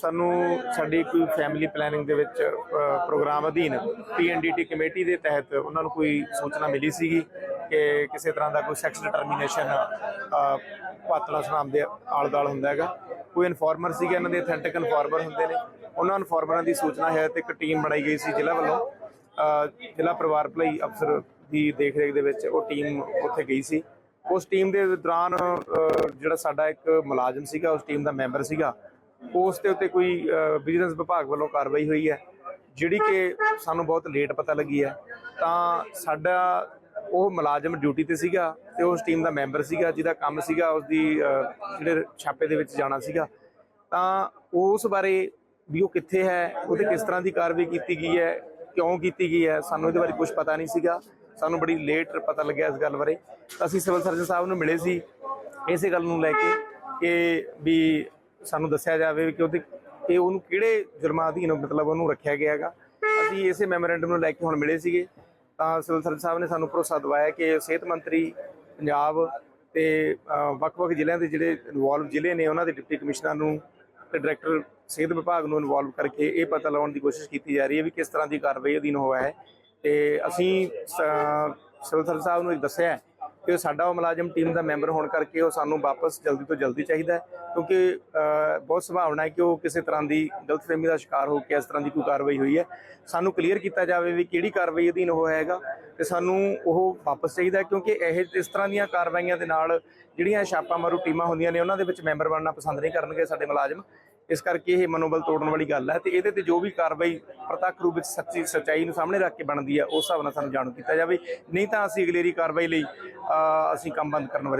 ਸਾਨੂੰ ਸਾਡੀ ਕੋਈ ਫੈਮਿਲੀ ਪਲੈਨਿੰਗ ਦੇ ਵਿੱਚ ਪ੍ਰੋਗਰਾਮ ਅਧੀਨ ਪੀਐਨਡੀਟੀ ਕਮੇਟੀ ਦੇ ਤਹਿਤ ਉਹਨਾਂ ਨੂੰ ਕੋਈ ਸੂਚਨਾ ਮਿਲੀ ਸੀਗੀ ਕਿ ਕਿਸੇ ਤਰ੍ਹਾਂ ਦਾ ਕੋਈ ਸੈਕਸ ਡਿਟਰਮੀਨੇਸ਼ਨ ਪਾਤਲਾ ਸਨਾਮ ਦੇ ਆਲ-ਦਾਲ ਹੁੰਦਾ ਹੈਗਾ। ਕੋਈ ਇਨਫੋਰਮਰ ਸੀਗੇ ਇਹਨਾਂ ਦੇ ਅਥੈਂਟਿਕ ਇਨਫੋਰਮਰ ਹੁੰਦੇ ਨੇ। ਉਹਨਾਂ ਇਨਫੋਰਮਰਾਂ ਦੀ ਸੂਚਨਾ ਹੈ ਤੇ ਇੱਕ ਟੀਮ ਬਣਾਈ ਗਈ ਸੀ ਜ਼ਿਲ੍ਹਾ ਵੱਲੋਂ। ਜ਼ਿਲ੍ਹਾ ਪਰਿਵਾਰ ਭਲਾਈ ਅਫਸਰ ਦੀ ਦੇਖਰੇਖ ਦੇ ਵਿੱਚ ਉਹ ਟੀਮ ਉੱਥੇ ਗਈ ਸੀ। ਉਸ ਟੀਮ ਦੇ ਦੌਰਾਨ ਜਿਹੜਾ ਸਾਡਾ ਇੱਕ ਮੁਲਾਜ਼ਮ ਸੀਗਾ, ਉਸ ਟੀਮ ਦਾ ਮੈਂਬਰ ਸੀਗਾ ਉਸ ਦੇ ਉੱਤੇ ਕੋਈ ਵਿਜੀਲੈਂਸ ਵਿਭਾਗ ਵੱਲੋਂ ਕਾਰਵਾਈ ਹੋਈ ਹੈ। ਜਿਹੜੀ ਕਿ ਸਾਨੂੰ ਬਹੁਤ ਲੇਟ ਪਤਾ ਲੱਗੀ ਹੈ। ਤਾਂ ਸਾਡਾ ਉਹ ਮੁਲਾਜ਼ਮ ਡਿਊਟੀ ਤੇ ਸੀਗਾ ਤੇ ਉਸ ਟੀਮ ਦਾ ਮੈਂਬਰ ਸੀਗਾ, ਜਿਹਦਾ ਕੰਮ ਸੀਗਾ ਉਸ ਦੀ ਜਿਹੜੇ ਛਾਪੇ ਦੇ ਵਿੱਚ ਜਾਣਾ ਸੀਗਾ। ਤਾਂ ਉਸ ਬਾਰੇ ਵੀ ਉਹ ਕਿੱਥੇ ਹੈ, ਉਹਦੇ ਕਿਸ ਤਰ੍ਹਾਂ ਦੀ ਕਾਰਵਾਈ ਕੀਤੀ ਗਈ ਹੈ, ਕਿਉਂ ਕੀਤੀ ਗਈ ਹੈ, ਸਾਨੂੰ ਇਹਦੇ ਬਾਰੇ ਕੁਝ ਪਤਾ ਨਹੀਂ ਸੀਗਾ। ਸਾਨੂੰ ਬੜੀ ਲੇਟ ਪਤਾ ਲੱਗਿਆ ਇਸ ਗੱਲ ਬਾਰੇ। ਤਾਂ ਅਸੀਂ ਸਿਵਲ ਸਰਜਨ ਸਾਹਿਬ ਨੂੰ ਮਿਲੇ ਸੀ। ਇਸੇ ਗੱਲ ਨੂੰ ਲੈ ਕੇ ਕਿ ਵੀ ਸਾਨੂੰ ਦੱਸਿਆ ਜਾਵੇ ਕਿ ਉਹਦੇ ਇਹ ਉਹਨੂੰ ਕਿਹੜੇ ਜੁਰਮਾਂ ਅਧੀਨ ਮਤਲਬ ਉਹਨੂੰ ਰੱਖਿਆ ਗਿਆ ਹੈਗਾ। ਅਸੀਂ ਇਸੇ ਮੈਮੋਰੈਂਡਮ ਨੂੰ ਲੈ ਕੇ ਹੁਣ ਮਿਲੇ ਸੀਗੇ। ਤਾਂ ਸਿਵਲ ਸਰਜਨ ਸਾਹਿਬ ਨੇ ਸਾਨੂੰ ਭਰੋਸਾ ਦਿਵਾਇਆ ਕਿ ਸਿਹਤ ਮੰਤਰੀ ਪੰਜਾਬ ਤੇ ਵੱਖ-ਵੱਖ ਜ਼ਿਲ੍ਹਿਆਂ ਦੇ ਜਿਹੜੇ ਇਨਵੋਲਵ ਜ਼ਿਲ੍ਹੇ ਨੇ, ਉਹਨਾਂ ਦੇ ਡਿਪਟੀ ਕਮਿਸ਼ਨਰ ਨੂੰ ਤੇ ਡਾਇਰੈਕਟਰ ਸਿਹਤ ਵਿਭਾਗ ਨੂੰ ਇਨਵੋਲਵ ਕਰਕੇ ਇਹ ਪਤਾ ਲਾਉਣ ਦੀ ਕੋਸ਼ਿਸ਼ ਕੀਤੀ ਜਾ ਰਹੀ ਹੈ ਵੀ ਕਿਸ ਤਰ੍ਹਾਂ ਦੀ ਕਾਰਵਾਈ ਅਧੀਨ ਹੋਇਆ ਹੈ। ਤੇ ਅਸੀਂ ਸ- ਸਿਵਲ ਸਰਜਨ ਸਾਹਿਬ ਨੂੰ ਇਹ ਦੱਸਿਆ ਕਿ ਸਾਡਾ ਉਹ ਮੁਲਾਜ਼ਮ ਟੀਮ ਦਾ ਮੈਂਬਰ ਹੋਣ ਕਰਕੇ ਉਹ ਸਾਨੂੰ ਵਾਪਸ ਜਲਦੀ ਤੋਂ ਜਲਦੀ ਚਾਹੀਦਾ ਕਿਉਂਕਿ ਬਹੁਤ ਸੰਭਾਵਨਾ ਹੈ ਕਿ ਉਹ ਕਿਸੇ ਤਰ੍ਹਾਂ ਦੀ ਗਲਤਫਹਿਮੀ ਦਾ ਸ਼ਿਕਾਰ ਹੋ ਕੇ ਇਸ ਤਰ੍ਹਾਂ ਦੀ ਕੋਈ ਕਾਰਵਾਈ ਹੋਈ ਹੈ। ਸਾਨੂੰ ਕਲੀਅਰ ਕੀਤਾ ਜਾਵੇ ਵੀ ਕਿਹੜੀ ਕਾਰਵਾਈ ਅਧੀਨ ਉਹ ਹੈਗਾ ਤੇ ਸਾਨੂੰ ਉਹ ਵਾਪਸ ਚਾਹੀਦਾ ਕਿਉਂਕਿ ਇਹ ਇਸ ਤਰ੍ਹਾਂ ਦੀਆਂ ਕਾਰਵਾਈਆਂ ਦੇ ਨਾਲ ਜਿਹੜੀਆਂ ਛਾਪਾਮਾਰੂ ਟੀਮਾਂ ਹੁੰਦੀਆਂ ਨੇ, ਉਹਨਾਂ ਦੇ ਵਿੱਚ ਮੈਂਬਰ ਬਣਨਾ ਪਸੰਦ ਨਹੀਂ ਕਰਨਗੇ ਸਾਡੇ ਮੁਲਾਜ਼ਮ। ਇਸ ਕਰਕੇ ਇਹ ਮਨੋਬਲ ਤੋੜਨ ਵਾਲੀ ਗੱਲ ਹੈ ਤੇ ਇਹਦੇ ਤੇ ਜੋ ਵੀ ਕਾਰਵਾਈ ਪ੍ਰਤੱਖ ਰੂਪ ਵਿੱਚ ਸੱਚੀ ਸੱਚਾਈ ਨੂੰ ਸਾਹਮਣੇ ਰੱਖ ਕੇ ਬਣਦੀ ਹੈ, ਉਸ ਹਿਸਾਬ ਨਾਲ ਸਾਨੂੰ ਜਾਣੂ ਕੀਤਾ ਜਾਵੇ। ਨਹੀਂ ਤਾਂ ਅਸੀਂ ਅਗਲੇਰੀ ਕਾਰਵਾਈ ਲਈ ਅਸੀਂ ਕੰਮ ਬੰਦ ਕਰਨ ਬਾਰੇ